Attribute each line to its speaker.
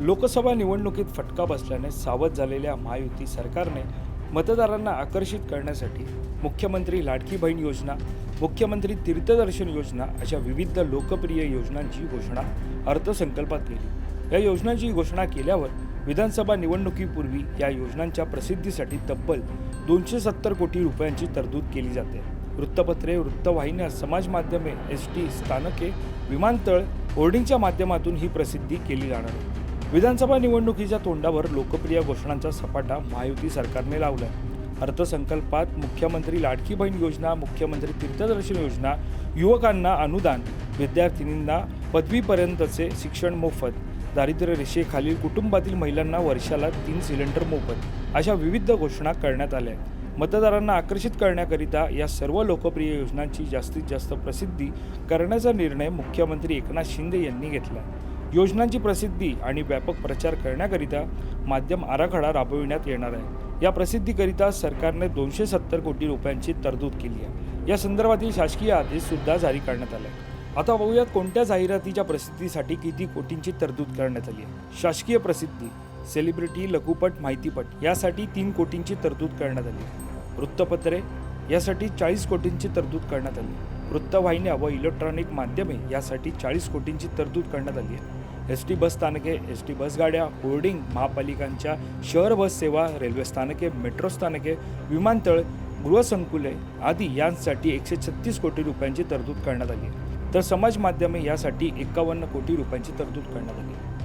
Speaker 1: लोकसभा निवडणुकीत फटका बसल्याने सावध झालेल्या महायुती सरकारने मतदारांना आकर्षित करण्यासाठी मुख्यमंत्री लाडकी बहीण योजना मुख्यमंत्री तीर्थदर्शन योजना अशा विविध लोकप्रिय योजनांची घोषणा अर्थसंकल्पात केली. या योजनांची घोषणा केल्यावर विधानसभा निवडणुकीपूर्वी या योजनांच्या प्रसिद्धीसाठी तब्बल दोनशे सत्तर कोटी रुपयांची तरतूद केली जाते. वृत्तपत्रे वृत्तवाहिन्या समाज माध्यमे एस टी स्थानके विमानतळ होर्डिंगच्या माध्यमातून ही प्रसिद्धी केली जाणार आहे. विधानसभा निवडणुकीच्या तोंडावर लोकप्रिय घोषणांचा सपाटा महायुती सरकारने लावला अर्थसंकल्पात मुख्यमंत्री लाडकी बहीण योजना मुख्यमंत्री तीर्थदर्शन योजना युवकांना अनुदान विद्यार्थिनींना पदवीपर्यंतचे शिक्षण मोफत दारिद्र्य रेषेखालील कुटुंबातील महिलांना वर्षाला तीन सिलेंडर मोफत अशा विविध घोषणा करण्यात आल्या आहेत. मतदारांना आकर्षित करण्याकरिता या सर्व लोकप्रिय योजनांची जास्तीत जास्त प्रसिद्धी करण्याचा निर्णय मुख्यमंत्री एकनाथ शिंदे यांनी घेतला योजनांची प्रसिद्धी आणि व्यापक प्रचार करण्याकरिता माध्यम आराखडा राबविण्यात येणार आहे. या प्रसिद्धीकरिता सरकारने दोनशे सत्तर कोटी रुपयांची तरतूद केली आहे. या संदर्भातील शासकीय आदेश सुद्धा जारी करण्यात आले आहे. आता बघूयात कोणत्या जाहिरातीच्या प्रसिद्धीसाठी किती कोटींची तरतूद करण्यात आली आहे. शासकीय प्रसिद्धी सेलिब्रिटी लघुपट माहितीपट यासाठी तीन कोटींची तरतूद करण्यात आली आहे. वृत्तपत्रे यासाठी चाळीस कोटींची तरतूद करण्यात आली वृत्तवाहिन्या व इलेक्ट्रॉनिक माध्यमे यासाठी चाळीस कोटींची तरतूद करण्यात आली आहे. एस टी बस स्थानके एस टी बसगाड्या होर्डिंग महापालिकांच्या शहर बस सेवा रेल्वे स्थानके मेट्रो स्थानके विमानतळ गृहसंकुले आदी यांसाठी एकशे छत्तीस कोटी रुपयांची तरतूद करण्यात आली. तर समाज माध्यमे यासाठी एकावन्न कोटी रुपयांची तरतूद करण्यात आली.